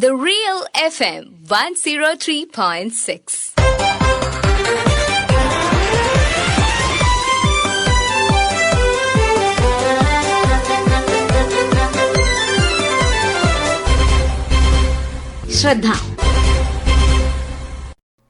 The Real FM 103.6. ശ്രദ്ധ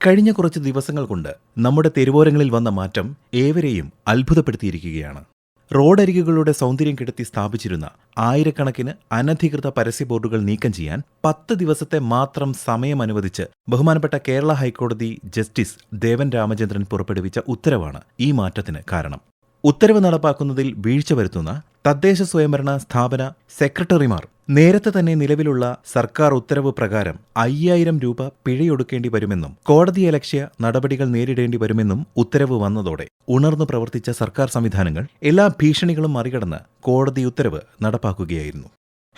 കഴിഞ്ഞ കുറച്ച് ദിവസങ്ങൾ കൊണ്ട് നമ്മുടെ തെരുവോരങ്ങളിൽ വന്ന മാറ്റം ഏവരെയും അത്ഭുതപ്പെടുത്തിയിരിക്കുകയാണ് റോഡരികുകളുടെ സൗന്ദര്യം കെടുത്തി സ്ഥാപിച്ചിരുന്ന ആയിരക്കണക്കിന് അനധികൃത പരസ്യ ബോർഡുകൾ നീക്കം ചെയ്യാൻ പത്ത് ദിവസത്തെ മാത്രം സമയം അനുവദിച്ച് ബഹുമാനപ്പെട്ട കേരള ഹൈക്കോടതി ജസ്റ്റിസ് ദേവൻ രാമചന്ദ്രൻ പുറപ്പെടുവിച്ച ഉത്തരവാണ് ഈ മാറ്റത്തിന് കാരണം. ഉത്തരവ് നടപ്പാക്കുന്നതിൽ വീഴ്ച വരുത്തുന്ന തദ്ദേശ സ്വയംഭരണ സ്ഥാപന സെക്രട്ടറിമാർ നേരത്തെ തന്നെ നിലവിലുള്ള സർക്കാർ ഉത്തരവ് പ്രകാരം അയ്യായിരം രൂപ പിഴയൊടുക്കേണ്ടി വരുമെന്നും കോടതിയലക്ഷ്യ നടപടികൾ നേരിടേണ്ടി വരുമെന്നും ഉത്തരവ് വന്നതോടെ ഉണർന്നു പ്രവർത്തിച്ച സർക്കാർ സംവിധാനങ്ങൾ എല്ലാ ഭീഷണികളും മറികടന്ന് കോടതി ഉത്തരവ് നടപ്പാക്കുകയായിരുന്നു.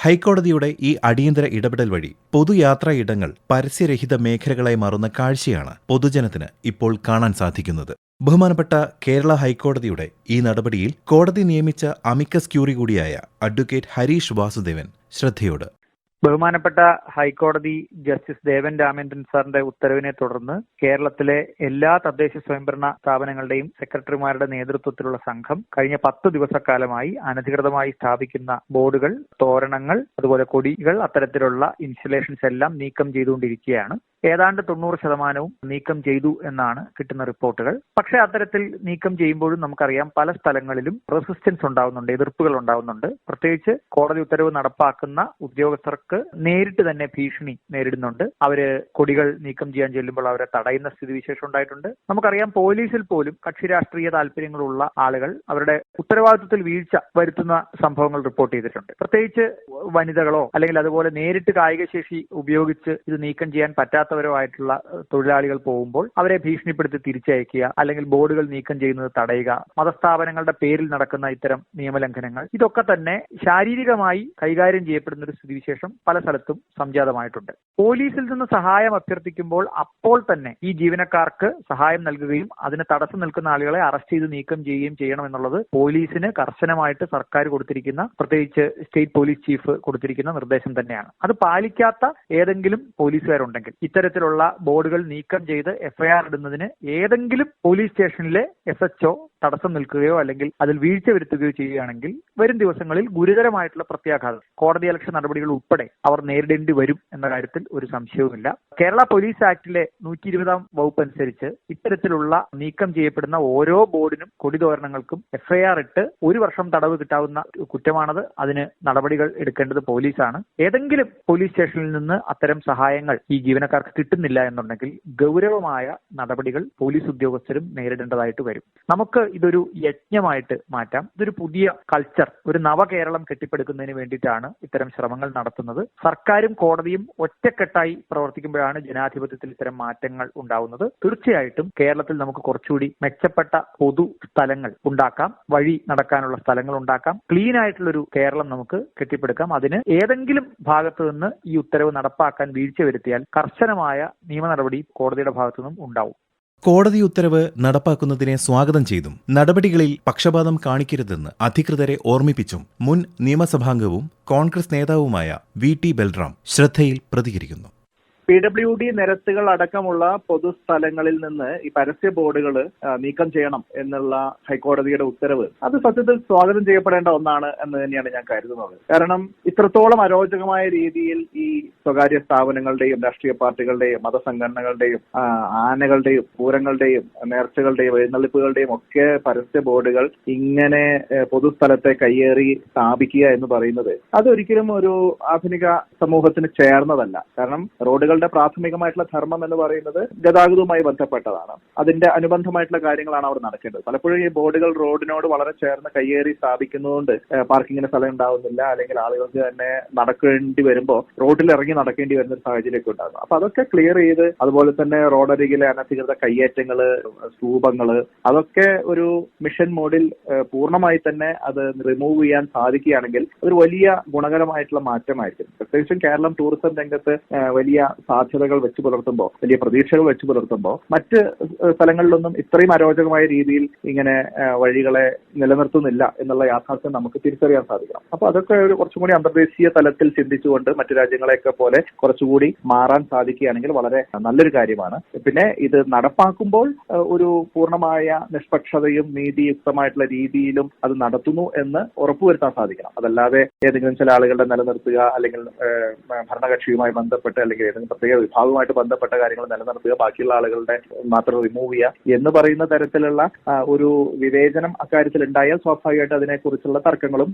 ഹൈക്കോടതിയുടെ ഈ അടിയന്തര ഇടപെടൽ വഴി പൊതുയാത്രാ ഇടങ്ങൾ പരസ്യരഹിത മേഖലകളായി മാറുന്ന കാഴ്ചയാണ് പൊതുജനത്തിന് ഇപ്പോൾ കാണാൻ സാധിക്കുന്നത്. ബഹുമാനപ്പെട്ട കേരള ഹൈക്കോടതിയുടെ ഈ നടപടിയിൽ കോടതി നിയമിച്ച അമിക്കസ് ക്യൂറി കൂടിയായ അഡ്വക്കേറ്റ് ഹരീഷ് വാസുദേവൻ ശ്രദ്ധയോട് ബഹുമാനപ്പെട്ട ഹൈക്കോടതി ജസ്റ്റിസ് ദേവൻ രാമേന്ദ്രൻ സാറിന്റെ ഉത്തരവിനെ തുടർന്ന് കേരളത്തിലെ എല്ലാ തദ്ദേശ സ്വയംഭരണ സ്ഥാപനങ്ങളുടെയും സെക്രട്ടറിമാരുടെ നേതൃത്വത്തിലുള്ള സംഘം കഴിഞ്ഞ പത്ത് ദിവസക്കാലമായി അനധികൃതമായി സ്ഥാപിക്കുന്ന ബോർഡുകൾ തോരണങ്ങൾ അതുപോലെ കൊടികൾ അത്തരത്തിലുള്ള ഇൻസ്റ്റലേഷൻസ് എല്ലാം നീക്കം ചെയ്തുകൊണ്ടിരിക്കുകയാണ്. ഏതാണ്ട് തൊണ്ണൂറ് ശതമാനവും നീക്കം ചെയ്തു എന്നാണ് കിട്ടുന്ന റിപ്പോർട്ടുകൾ. പക്ഷേ അത്തരത്തിൽ നീക്കം ചെയ്യുമ്പോഴും നമുക്കറിയാം പല സ്ഥലങ്ങളിലും റെസിസ്റ്റൻസ് ഉണ്ടാവുന്നുണ്ട് എതിർപ്പുകൾ ഉണ്ടാവുന്നുണ്ട്. പ്രത്യേകിച്ച് കോടതി ഉത്തരവ് നടപ്പാക്കുന്ന ഉദ്യോഗസ്ഥർക്ക് നേരിട്ട് തന്നെ ഭീഷണി നേരിടുന്നുണ്ട്. അവർ കൊടികൾ നീക്കം ചെയ്യാൻ ചെല്ലുമ്പോൾ അവരെ തടയുന്ന സ്ഥിതിവിശേഷം ഉണ്ടായിട്ടുണ്ട്. നമുക്കറിയാം പോലീസിൽ പോലും കക്ഷി രാഷ്ട്രീയ താല്പര്യങ്ങളുള്ള ആളുകൾ അവരുടെ ഉത്തരവാദിത്വത്തിൽ വീഴ്ച വരുത്തുന്ന സംഭവങ്ങൾ റിപ്പോർട്ട് ചെയ്തിട്ടുണ്ട്. പ്രത്യേകിച്ച് വനിതകളോ അല്ലെങ്കിൽ അതുപോലെ നേരിട്ട് കായികശേഷി ഉപയോഗിച്ച് ഇത് നീക്കം ചെയ്യാൻ പറ്റാത്തവരോ ആയിട്ടുള്ള തൊഴിലാളികൾ പോകുമ്പോൾ അവരെ ഭീഷണിപ്പെടുത്തി തിരിച്ചയക്കുക അല്ലെങ്കിൽ ബോർഡുകൾ നീക്കം ചെയ്യുന്നത് തടയുക മതസ്ഥാപനങ്ങളുടെ പേരിൽ നടക്കുന്ന ഇത്തരം നിയമലംഘനങ്ങൾ ഇതൊക്കെ തന്നെ ശാരീരികമായി കൈകാര്യം ചെയ്യപ്പെടുന്ന ഒരു സ്ഥിതിവിശേഷം പല സ്ഥലത്തും സംജാതമായിട്ടുണ്ട്. പോലീസിൽ നിന്ന് സഹായം അഭ്യർത്ഥിക്കുമ്പോൾ അപ്പോൾ തന്നെ ഈ ജീവനക്കാർക്ക് സഹായം നൽകുകയും അതിന് തടസ്സം നിൽക്കുന്ന ആളുകളെ അറസ്റ്റ് ചെയ്ത് നീക്കം ചെയ്യുകയും ചെയ്യണം എന്നുള്ളത് പോലീസിന് കർശനമായിട്ട് സർക്കാർ കൊടുത്തിരിക്കുന്ന പ്രത്യേകിച്ച് സ്റ്റേറ്റ് പോലീസ് ചീഫ് കൊടുത്തിരിക്കുന്ന നിർദ്ദേശം തന്നെയാണ്. അത് പാലിക്കാത്ത ഏതെങ്കിലും പോലീസുകാരുണ്ടെങ്കിൽ ഇത്തരത്തിലുള്ള ബോർഡുകൾ നീക്കം ചെയ്ത് എഫ്ഐആർ ഇടുന്നതിന് ഏതെങ്കിലും പോലീസ് സ്റ്റേഷനിലെ എസ് എച്ച്ഒ തടസ്സം നിൽക്കുകയോ അല്ലെങ്കിൽ അതിൽ വീഴ്ച വരുത്തുകയോ ചെയ്യുകയാണെങ്കിൽ വരും ദിവസങ്ങളിൽ ഗുരുതരമായിട്ടുള്ള പ്രത്യാഘാതം. കോടതി അലക്ഷ്യ നടപടികൾ ഉൾപ്പെടെ അവർ നേരിടേണ്ടി വരും എന്ന കാര്യത്തിൽ ഒരു സംശയവുമില്ല. കേരള പോലീസ് ആക്ടിലെ നൂറ്റി ഇരുപതാം വകുപ്പ് അനുസരിച്ച് ഇത്തരത്തിലുള്ള നീക്കം ചെയ്യപ്പെടുന്ന ഓരോ ബോർഡിനും കൊടിതോരണങ്ങൾക്കും എഫ്ഐആർ ഇട്ട് ഒരു വർഷം തടവ് കിട്ടാവുന്ന കുറ്റമാണത്. അതിന് നടപടികൾ എടുക്കേണ്ടത് പോലീസാണ്. ഏതെങ്കിലും പോലീസ് സ്റ്റേഷനിൽ നിന്ന് അത്തരം സഹായങ്ങൾ ഈ ജീവനക്കാർക്ക് കിട്ടുന്നില്ല എന്നുണ്ടെങ്കിൽ ഗൗരവമായ നടപടികൾ പോലീസ് ഉദ്യോഗസ്ഥരും നേരിടേണ്ടതായിട്ട് വരും. നമുക്ക് ഇതൊരു യജ്ഞമായിട്ട് മാറ്റാം. ഇതൊരു പുതിയ കൾച്ചർ ഒരു നവകേരളം കെട്ടിപ്പടുക്കുന്നതിന് വേണ്ടിയിട്ടാണ് ഇത്തരം ശ്രമങ്ങൾ നടത്തുന്നത്. സർക്കാരും കോടതിയും ഒറ്റക്കെട്ടായി പ്രവർത്തിക്കുമ്പോഴാണ് ജനാധിപത്യത്തിൽ ഇത്തരം മാറ്റങ്ങൾ ഉണ്ടാവുന്നത്. തീർച്ചയായിട്ടും കേരളത്തിൽ നമുക്ക് കുറച്ചുകൂടി മെച്ചപ്പെട്ട പൊതു സ്ഥലങ്ങൾ ഉണ്ടാക്കാം വഴി നടക്കാനുള്ള സ്ഥലങ്ങൾ ഉണ്ടാക്കാം. ക്ലീൻ ആയിട്ടുള്ള ഒരു കേരളം നമുക്ക് കെട്ടിപ്പടുക്കാം. അതിന് ഏതെങ്കിലും ഭാഗത്ത് നിന്ന് ഈ ഉത്തരവ് നടപ്പാക്കാൻ വീഴ്ച വരുത്തിയാൽ കർശനമായ നിയമ നടപടി കോടതിയുടെ ഭാഗത്തു നിന്നും ഉണ്ടാവും. കോടതി ഉത്തരവ് നടപ്പാക്കുന്നതിനെ സ്വാഗതം ചെയ്തും നടപടികളിൽ പക്ഷപാതം കാണിക്കരുതെന്ന് അധികൃതരെ ഓർമ്മിപ്പിച്ചും മുൻ നിയമസഭാംഗവും കോൺഗ്രസ് നേതാവുമായ വി ടി ബൽറാം ശ്രദ്ധയിൽ പ്രതികരിക്കുന്നു. പി ഡബ്ല്യു ഡി നിരത്തുകൾ അടക്കമുള്ള പൊതുസ്ഥലങ്ങളിൽ നിന്ന് ഈ പരസ്യ ബോർഡുകൾ നീക്കം ചെയ്യണം എന്നുള്ള ഹൈക്കോടതിയുടെ ഉത്തരവ്. അത് സത്യത്തിൽ സ്വാഗതം ചെയ്യപ്പെടേണ്ട ഒന്നാണ് എന്ന് തന്നെയാണ് ഞാൻ കരുതുന്നത്. കാരണം ഇത്രത്തോളം അരോചകമായ രീതിയിൽ ഈ സ്വകാര്യ സ്ഥാപനങ്ങളുടെയും രാഷ്ട്രീയ പാർട്ടികളുടെയും മതസംഘടനകളുടെയും ആനകളുടെയും പൂരങ്ങളുടെയും നേർച്ചകളുടെയും എഴുന്നള്ളിപ്പുകളുടെയും ഒക്കെ പരസ്യ ബോർഡുകൾ ഇങ്ങനെ പൊതുസ്ഥലത്തെ കയ്യേറി സ്ഥാപിക്കുക എന്ന് പറയുന്നത് അതൊരിക്കലും ഒരു ആധുനിക സമൂഹത്തിന് ചേർന്നതല്ല. കാരണം റോഡുകളുടെ പ്രാഥമികമായിട്ടുള്ള ധർമ്മം എന്ന് പറയുന്നത് ഗതാഗതവുമായി ബന്ധപ്പെട്ടതാണ്. അതിന്റെ അനുബന്ധമായിട്ടുള്ള കാര്യങ്ങളാണ് അവിടെ നടക്കേണ്ടത്. പലപ്പോഴും ഈ ബോർഡുകൾ റോഡിനോട് വളരെ ചേർന്ന് കയ്യേറി സ്ഥാപിക്കുന്നതുകൊണ്ട് പാർക്കിങ്ങിന് സ്ഥലം ഉണ്ടാവുന്നില്ല അല്ലെങ്കിൽ ആളുകൾക്ക് തന്നെ നടക്കേണ്ടി വരുമ്പോൾ റോഡിൽ ഇറങ്ങി നടക്കേണ്ടി വരുന്ന ഒരു സാഹചര്യമൊക്കെ ഉണ്ടാകും അപ്പൊ അതൊക്കെ ക്ലിയർ ചെയ്ത് അതുപോലെ തന്നെ റോഡരികിലെ അനധികൃത കയ്യേറ്റങ്ങൾ സ്തൂപങ്ങൾ അതൊക്കെ ഒരു മിഷൻ മോഡിൽ പൂർണമായി തന്നെ അത് റിമൂവ് ചെയ്യാൻ സാധിക്കുകയാണെങ്കിൽ അതൊരു വലിയ ഗുണകരമായിട്ടുള്ള മാറ്റമായിരിക്കും. പ്രത്യേകിച്ചും കേരളം ടൂറിസം രംഗത്ത് വലിയ സാധ്യതകൾ വെച്ച് പുലർത്തുമ്പോൾ വലിയ പ്രതീക്ഷകൾ വെച്ച് പുലർത്തുമ്പോൾ മറ്റ് സ്ഥലങ്ങളിലൊന്നും ഇത്രയും അരോചകമായ രീതിയിൽ ഇങ്ങനെ വഴികളെ നിലനിർത്തുന്നില്ല എന്നുള്ള യാഥാർത്ഥ്യം നമുക്ക് തിരിച്ചറിയാൻ സാധിക്കണം. അപ്പൊ അതൊക്കെ ഒരു കുറച്ചും കൂടി അന്തർദേശീയ തലത്തിൽ ചിന്തിച്ചുകൊണ്ട് മറ്റു രാജ്യങ്ങളെയൊക്കെ പോലെ കുറച്ചുകൂടി മാറാൻ സാധിക്കുകയാണെങ്കിൽ വളരെ നല്ലൊരു കാര്യമാണ്. പിന്നെ ഇത് നടപ്പാക്കുമ്പോൾ ഒരു പൂർണമായ നിഷ്പക്ഷതയും നീതിയുക്തമായിട്ടുള്ള രീതിയിലും അത് നടത്തുന്നു എന്ന് ഉറപ്പുവരുത്താൻ സാധിക്കണം. അതല്ലാതെ ഏതെങ്കിലും ചില ആളുകളുടെ നിലനിർത്തുക അല്ലെങ്കിൽ ഭരണകക്ഷിയുമായി ബന്ധപ്പെട്ട് അല്ലെങ്കിൽ ഏതെങ്കിലും പ്രത്യേക വിഭാഗവുമായിട്ട് ബന്ധപ്പെട്ട കാര്യങ്ങൾ നിലനിർത്തുക ബാക്കിയുള്ള ആളുകളുടെ മാത്രം റിമൂവ് ചെയ്യുക എന്ന് പറയുന്ന തരത്തിലുള്ള ഒരു വിവേചനം അക്കാര്യത്തിൽ ഉണ്ടായാൽ സ്വാഭാവികമായിട്ട് അതിനെക്കുറിച്ചുള്ള തർക്കങ്ങളും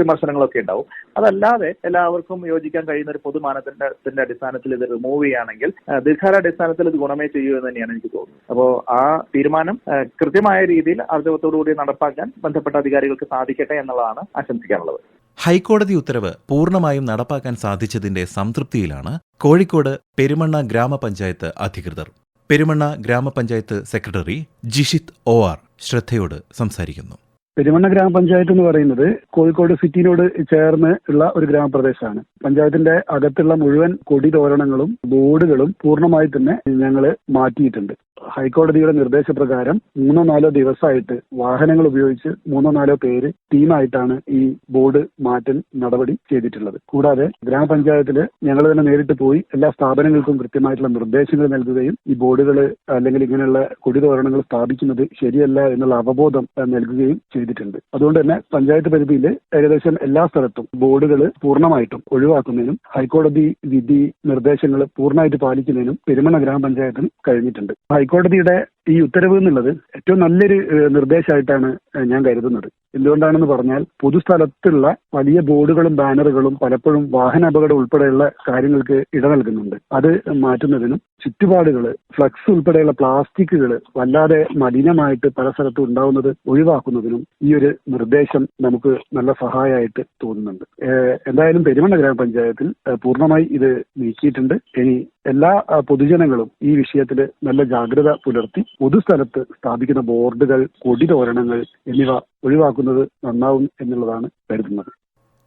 വിമർശനങ്ങളും ഒക്കെ ഉണ്ടാവും. അതല്ലാതെ എല്ലാവർക്കും യോജിക്കാൻ കഴിയുന്ന ഒരു പൊതുമാനത്തിന്റെ അടിസ്ഥാനത്തിൽ ഇത് റിമൂവ് ചെയ്യുകയാണെങ്കിൽ ദീർഘകാലാടിസ്ഥാനത്തിൽ ഇത് ഗുണമേ ചെയ്യൂ എന്ന് തന്നെയാണ് എനിക്ക് തോന്നുന്നത്. അപ്പോൾ ആ തീരുമാനം കൃത്യമായ രീതിയിൽ ആർജവത്തോടുകൂടി നടപ്പാക്കാൻ ബന്ധപ്പെട്ട അധികാരികൾക്ക് സാധിക്കട്ടെ എന്നുള്ളതാണ് ആശംസിക്കാനുള്ളത്. ഹൈക്കോടതി ഉത്തരവ് പൂർണമായും നടപ്പാക്കാൻ സാധിച്ചതിന്റെ സംതൃപ്തിയിലാണ് കോഴിക്കോട് പെരുമണ്ണ ഗ്രാമപഞ്ചായത്ത് അധികൃതർ. പെരുമണ്ണ ഗ്രാമപഞ്ചായത്ത് സെക്രട്ടറി ജിഷിത് ഒ ആർ ശ്രദ്ധയോട് സംസാരിക്കുന്നു. പെരുമണ്ണ ഗ്രാമപഞ്ചായത്ത് എന്ന് പറയുന്നത് കോഴിക്കോട് സിറ്റിനോട് ചേർന്ന് ഉള്ള ഒരു ഗ്രാമപ്രദേശമാണ്. പഞ്ചായത്തിന്റെ അകത്തുള്ള മുഴുവൻ കൊടി തോരണങ്ങളും ബോർഡുകളും പൂർണമായി തന്നെ ഞങ്ങൾ മാറ്റിയിട്ടുണ്ട്. ഹൈക്കോടതിയുടെ നിർദ്ദേശപ്രകാരം മൂന്നോ നാലോ ദിവസമായിട്ട് വാഹനങ്ങൾ ഉപയോഗിച്ച് മൂന്നോ നാലോ പേര് ടീമായിട്ടാണ് ഈ ബോർഡ് മാറ്റൽ നടപടി ചെയ്തിട്ടുള്ളത്. കൂടാതെ ഗ്രാമപഞ്ചായത്തിൽ ഞങ്ങൾ തന്നെ നേരിട്ട് പോയി എല്ലാ സ്ഥാപനങ്ങൾക്കും കൃത്യമായിട്ടുള്ള നിർദ്ദേശങ്ങൾ നൽകുകയും ഈ ബോർഡുകൾ അല്ലെങ്കിൽ ഇങ്ങനെയുള്ള കൊടി തോരണങ്ങൾ സ്ഥാപിക്കുന്നത് ശരിയല്ല എന്നുള്ള അവബോധം നൽകുകയും നൽകുകയും ചെയ്തിട്ടുണ്ട്. അതുകൊണ്ട് തന്നെ പഞ്ചായത്ത് പരിധിയിൽ ഏകദേശം എല്ലാ സ്ഥലത്തും ബോർഡുകൾ പൂർണമായിട്ടും ഒഴിവാക്കുന്നതിനും ഹൈക്കോടതി വിധി നിർദ്ദേശങ്ങൾ പൂർണമായിട്ട് പാലിക്കുന്നതിനും പെരുമണ ഗ്രാമപഞ്ചായത്തിന് കഴിഞ്ഞിട്ടുണ്ട്. ഹൈക്കോടതിയുടെ ഈ ഉത്തരവ് എന്നുള്ളത് ഏറ്റവും നല്ലൊരു നിർദ്ദേശമായിട്ടാണ് ഞാൻ കരുതുന്നത്. എന്തുകൊണ്ടാണെന്ന് പറഞ്ഞാൽ പൊതുസ്ഥലത്തുള്ള വലിയ ബോർഡുകളും ബാനറുകളും പലപ്പോഴും വാഹന അപകടം ഉൾപ്പെടെയുള്ള കാര്യങ്ങൾക്ക് ഇട നൽകുന്നുണ്ട്. അത് മാറ്റുന്നതിനും ചുറ്റുപാടുകൾ ഫ്ലക്സ് ഉൾപ്പെടെയുള്ള പ്ലാസ്റ്റിക്കുകൾ വല്ലാതെ മലിനമായിട്ട് പല സ്ഥലത്തും ഉണ്ടാവുന്നത് ഒഴിവാക്കുന്നതിനും ഈ ഒരു നിർദ്ദേശം നമുക്ക് നല്ല സഹായമായിട്ട് തോന്നുന്നുണ്ട്. എന്തായാലും പെരുമണ്ണ ഗ്രാമപഞ്ചായത്തിൽ പൂർണമായി ഇത് നീക്കിയിട്ടുണ്ട്. ഇനി എല്ലാ പൊതുജനങ്ങളും ഈ വിഷയത്തിൽ നല്ല ജാഗ്രത പുലർത്തി പൊതുസ്ഥലത്ത് സ്ഥാപിക്കുന്ന ബോർഡുകൾ കൊടിതോരണങ്ങൾ എന്നിവ ഒഴിവാക്കുന്നത് നന്നാവും എന്നുള്ളതാണ് കരുതുന്നത്.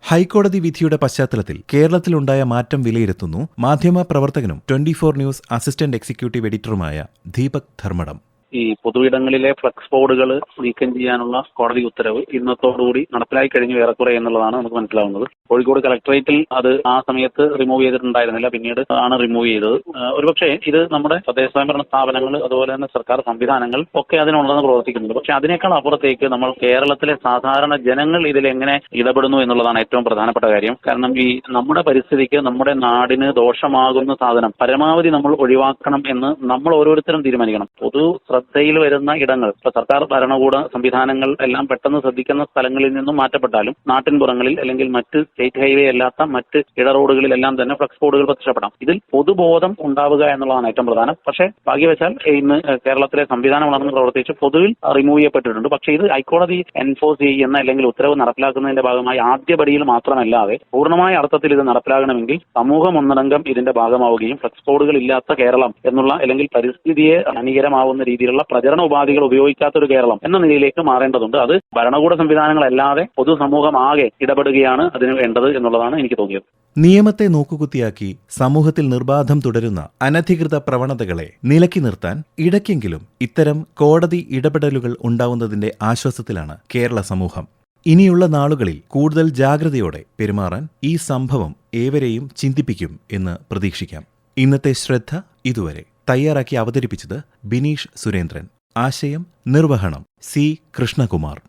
ഹൈക്കോടതി വിധിയുടെ പശ്ചാത്തലത്തിൽ കേരളത്തിലുണ്ടായ മാറ്റം വിലയിരുത്തുന്നു മാധ്യമ പ്രവർത്തകനും twenty four news assistant executive എഡിറ്ററുമായ Deepak Dharmadam. ഈ പൊതുവിടങ്ങളിലെ ഫ്ലക്സ് ബോർഡുകൾ നീക്കം ചെയ്യാനുള്ള കോടതി ഉത്തരവ് ഇന്നത്തോടുകൂടി നടപ്പിലായി കഴിഞ്ഞു ഏറെക്കുറെ എന്നുള്ളതാണ് നമുക്ക് മനസ്സിലാവുന്നത്. കോഴിക്കോട് കളക്ടറേറ്റിൽ അത് ആ സമയത്ത് റിമൂവ് ചെയ്തിട്ടുണ്ടായിരുന്നില്ല. പിന്നീട് ആണ് റിമൂവ് ചെയ്തത്. ഒരുപക്ഷെ ഇത് നമ്മുടെ തദ്ദേശ സ്വയംഭരണ സ്ഥാപനങ്ങൾ അതുപോലെ തന്നെ സർക്കാർ സംവിധാനങ്ങൾ ഒക്കെ അതിനുള്ളതെന്ന് പ്രവർത്തിക്കുന്നുണ്ട്. പക്ഷെ അതിനേക്കാൾ അപ്പുറത്തേക്ക് നമ്മൾ കേരളത്തിലെ സാധാരണ ജനങ്ങൾ ഇതിൽ എങ്ങനെ ഇടപെടുന്നു എന്നുള്ളതാണ് ഏറ്റവും പ്രധാനപ്പെട്ട കാര്യം. കാരണം ഈ നമ്മുടെ പരിസ്ഥിതിക്ക് നമ്മുടെ നാടിന് ദോഷമാകുന്ന സാധനം പരമാവധി നമ്മൾ ഒഴിവാക്കണം എന്ന് നമ്മൾ ഓരോരുത്തരും തീരുമാനിക്കണം. പൊതു ശ്രദ്ധയിൽ വരുന്ന ഇടങ്ങൾ ഇപ്പൊ സർക്കാർ ഭരണകൂട സംവിധാനങ്ങൾ എല്ലാം പെട്ടെന്ന് ശ്രദ്ധിക്കുന്ന സ്ഥലങ്ങളിൽ നിന്നും മാറ്റപ്പെട്ടാലും നാട്ടിൻപുറങ്ങളിൽ അല്ലെങ്കിൽ മറ്റ് സ്റ്റേറ്റ് ഹൈവേ അല്ലാത്ത മറ്റ് ഇട റോഡുകളിലെല്ലാം തന്നെ ഫ്ലക്സ് ബോർഡുകൾ പ്രത്യക്ഷപ്പെടാം. ഇതിൽ പൊതുബോധം ഉണ്ടാവുക എന്നുള്ളതാണ് ഏറ്റവും പ്രധാനം. പക്ഷേ ഭാഗ്യവശാൽ ഇന്ന് കേരളത്തിലെ സംവിധാനം ഉണർന്ന് പ്രവർത്തിച്ച് പൊതുവിൽ റിമൂവ് ചെയ്യപ്പെട്ടിട്ടുണ്ട്. പക്ഷേ ഇത് ഹൈക്കോടതി എൻഫോഴ്സ് ചെയ്യുന്ന അല്ലെങ്കിൽ ഉത്തരവ് നടപ്പിലാക്കുന്നതിന്റെ ഭാഗമായി ആദ്യപടിയിൽ മാത്രമല്ലാതെ പൂർണമായ അർത്ഥത്തിൽ ഇത് നടപ്പിലാകണമെങ്കിൽ സമൂഹം ഒന്നടങ്കം ഇതിന്റെ ഭാഗമാവുകയും ഫ്ലക്സ് ബോർഡുകൾ ഇല്ലാത്ത കേരളം എന്നുള്ള അല്ലെങ്കിൽ പരിസ്ഥിതിയെ ഹാനികരമാവുന്ന രീതിയിലുള്ള പ്രചരണ ഉപാധികൾ ഉപയോഗിക്കാത്ത ഒരു കേരളം എന്ന നിലയിലേക്ക് മാറേണ്ടതുണ്ട്. അത് ഭരണകൂട സംവിധാനങ്ങളല്ലാതെ പൊതുസമൂഹം ആകെ ഇടപെടുകയാണ് അതിന് വേണ്ടത് എന്നുള്ളതാണ് എനിക്ക് തോന്നിയത്. നിയമത്തെ നോക്കുകുത്തിയാക്കി സമൂഹത്തിൽ നിർബാധം തുടരുന്ന അനധികൃത പ്രവണതകളെ നിലക്കി നിർത്താൻ ഇടയ്ക്കെങ്കിലും ഇത്തരം കോടതി ഇടപെടലുകൾ ഉണ്ടാവുന്നതിന്റെ ആശ്വാസത്തിലാണ് കേരള സമൂഹം. ഇനിയുള്ള നാളുകളിൽ കൂടുതൽ ജാഗ്രതയോടെ പെരുമാറാൻ ഈ സംഭവം ഏവരെയും ചിന്തിപ്പിക്കും എന്ന് പ്രതീക്ഷിക്കാം. ഇന്നത്തെ ശ്രദ്ധ ഇതുവരെ. തയ്യാറാക്കി അവതരിപ്പിച്ചത് ബിനീഷ് സുരേന്ദ്രൻ. ആശയം നിർവഹണം സി കൃഷ്ണകുമാർ.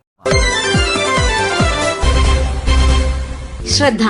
ശ്രദ്ധ.